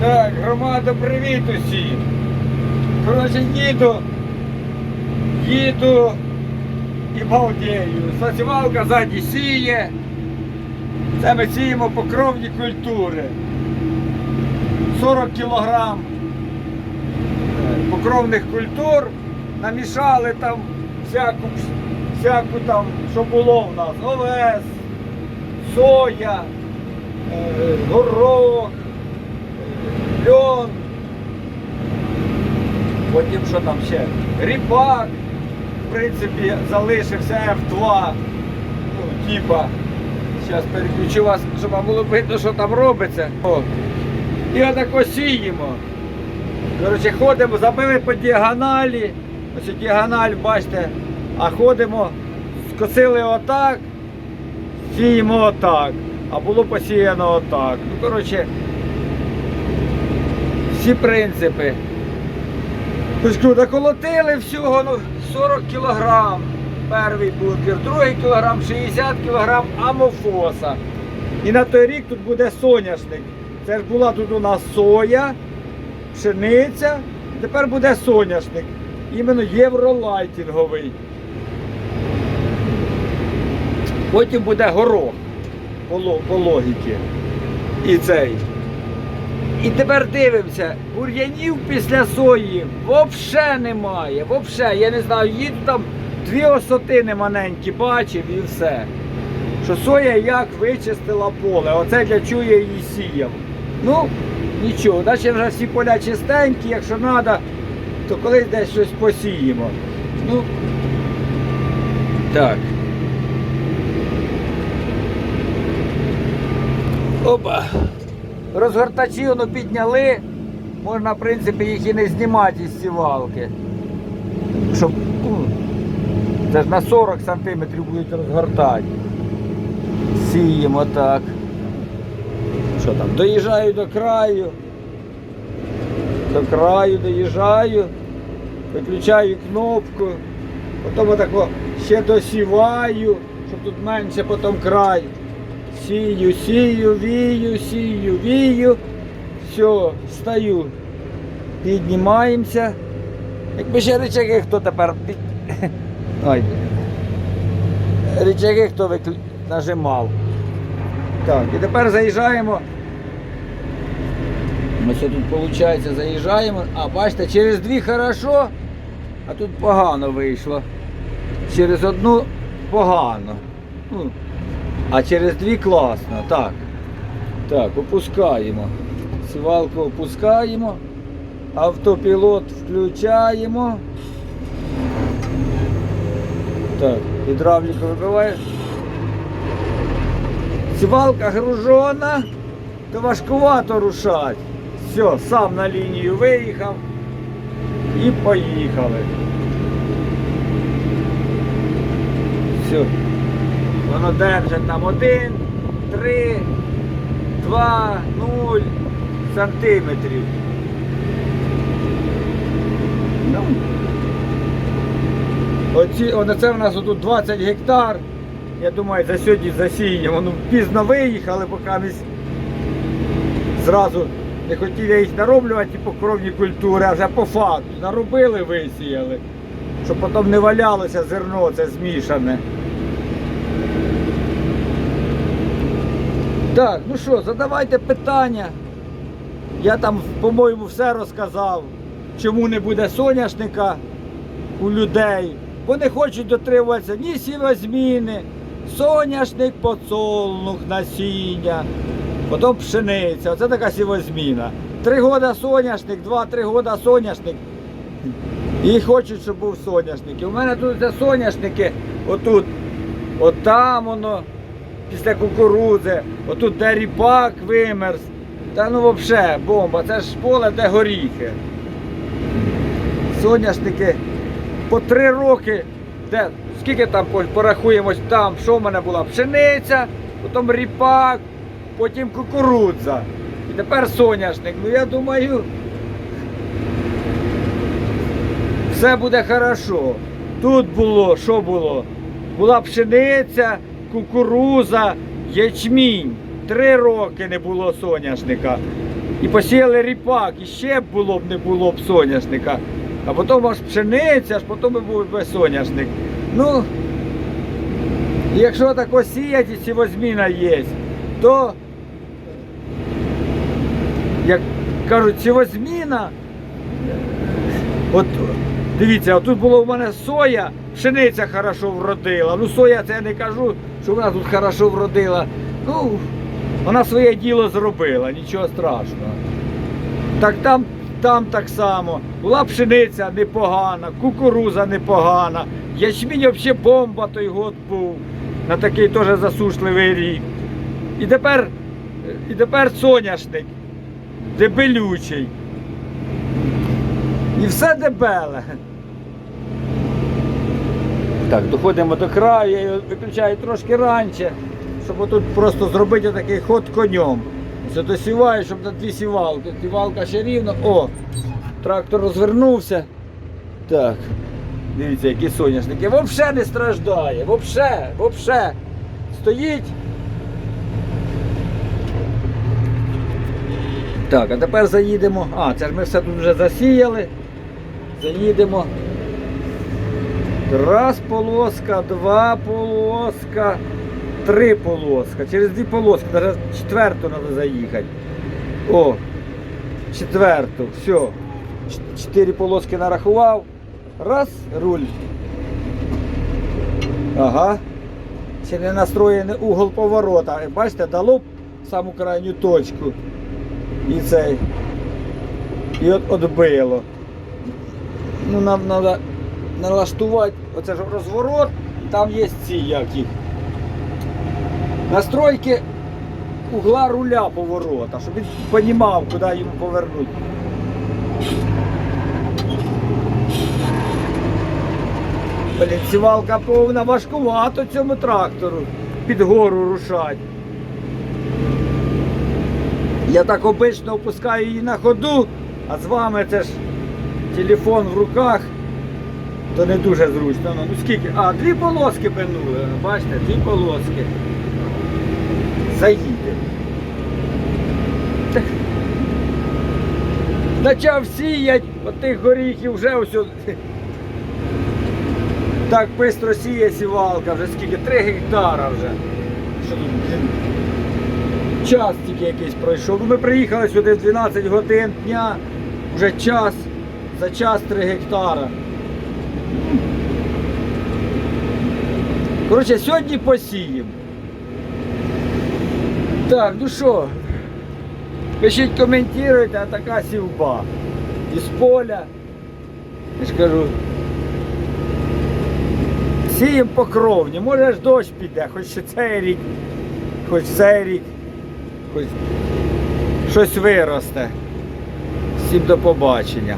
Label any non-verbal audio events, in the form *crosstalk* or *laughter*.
Так, громада, привіт усім. Коротше, їду, їду і балдею. Сосівалка ззаді сіє. Це ми сіємо покровні культури. 40 кілограм е, покровних культур. Намішали там всяку, всяку там, що було в нас. Овес, соя, е, горох, Потім що там ще? Ріпак, в принципі, залишився F2. Ну, типа. Зараз переключу вас, щоб вам було видно, що там робиться. О. І отако сіємо. Коротше, ходимо, забили по діагоналі. Ось діагональ, бачите, а ходимо, скосили отак, сіємо отак. А було посіяно отак. Ну, коротше, всі принципи. Ось наколотили всього ну, 40 кілограм перший бункер, другий кілограм 60 кілограм амофоса. І на той рік тут буде соняшник. Це ж була тут у нас соя, пшениця, тепер буде соняшник. Іменно євролайтінговий. Потім буде горох по логіки. І цей. І тепер дивимося, бур'янів після сої взагалі немає. Взагалі, я не знаю, їду там дві осотини маленькі бачив і все. Що соя як вичистила поле. Оце для я її сіяв. Ну, нічого, далі вже всі поля чистенькі, якщо треба, то колись десь щось посіємо. Ну, так. Опа. Розгортачі воно підняли. Можна, в принципі, їх і не знімати із сівалки. Щоб, ну, це ж на 40 сантиметрів будуть розгортати. Сіємо так. Що там? Доїжджаю до краю. До краю доїжджаю. Виключаю кнопку. Потім отако ще досіваю, щоб тут менше потім край. Сію, сію, вію, сію, вію. Все, встаю. Піднімаємося. Якби ще рычаги хто тепер під... *laughs* Ой. Рычаги хто виклю... нажимав. Так, і тепер заїжджаємо. Ми все тут виходить, заїжджаємо. А, бачите, через дві хорошо, а тут погано вийшло. Через одну погано. Ну, а через дві класно. Так. Так, опускаємо. Сівалку опускаємо. Автопілот включаємо. Так, гідравліку вибиває. Сівалка гружена, то важкувато рушати. Все, сам на лінію виїхав і поїхали. Все. Воно держить там один, три, два, нуль сантиметрів. Ну. Оці, оце в нас тут 20 гектар. Я думаю, за сьогодні засіємо. Ну, пізно виїхали, поки ми зразу не хотів я їх нароблювати по кровні культури, а вже по факту. Наробили, висіяли. Щоб потім не валялося зерно, це змішане. Так, ну що, задавайте питання. Я там, по-моєму, все розказав, чому не буде соняшника у людей. Вони хочуть дотримуватися ні сівозміни, соняшник, подсолнух, насіння, потім пшениця. Оце така сівозміна. Три года соняшник, два-три года соняшник. І хочуть, щоб був соняшник. І у мене тут соняшники, отут, отам воно, після кукурудзи, отут де ріпак вимерз. Та ну взагалі бомба, це ж поле, де горіхи. Соняшники по три роки, де, скільки там порахуємось там, що в мене була пшениця, потім ріпак, потім кукурудза. І тепер соняшник. Ну я думаю, все буде хорошо. Тут було, що було? Була пшениця, кукуруза, ячмінь. Три роки не було соняшника. і посіяли ріпак, і ще б було б не було б соняшника. А потім аж пшениця, аж потім і був би соняшник. Ну, якщо так сіяти, і сівозміна є, то, як кажуть, сівозміна, от дивіться, тут було в мене соя, пшениця хорошо вродила. Ну, соя це я не кажу, що вона тут хорошо вродила. Ну, вона своє діло зробила, нічого страшного. Так там, там так само. Була пшениця непогана, кукуруза непогана, ячмінь взагалі бомба той год був на такий теж засушливий рік. І тепер, і тепер соняшник, дебелючий. І все дебеле. Так, доходимо до краю, я його виключаю трошки раніше, щоб отут просто зробити такий ход конем. Це досіваю, щоб на дві сівалки. Сівалка ще рівно. О! Трактор розвернувся. Так. Дивіться, які соняшники. Взагалі не страждає. Взагалі, взагалі. Стоїть. Так, а тепер заїдемо. А, це ж ми все тут вже засіяли. Заїдемо. Раз полоска, два полоска, три полоска. Через дві полоски, навіть четверту треба заїхати. О, четверту, все. Чотири полоски нарахував. Раз, руль. Ага. Ще не настроєний угол поворота. Бачите, дало б саму крайню точку. І цей. І от отбило. Ну, нам треба налаштувати, оце ж розворот, там є ці як їх. Настройки угла руля поворота, щоб він розумів, куди йому повернути. Блін, сівалка повна важкувато цьому трактору під гору рушать. Я так обично опускаю її на ходу, а з вами це ж телефон в руках, то не дуже зручно. Ну, ну скільки? А, дві полоски пинули, бачите, дві полоски. Заїде. Почав *laughs* сіять, от тих горіхів вже ось. *laughs* Так швидко сіє сівалка, вже скільки? Три гектара вже. Час тільки якийсь пройшов. Ну, Ми приїхали сюди в 12 годин дня, вже час, за час 3 гектара. Коротше, сьогодні посіємо. Так, ну що, пишіть, коментуйте, а така сівба. Із поля. Я ж кажу. Сіємо покровні, може ж дощ піде, хоч ще цей рік, хоч цей рік, хоч щось виросте. Всім до побачення.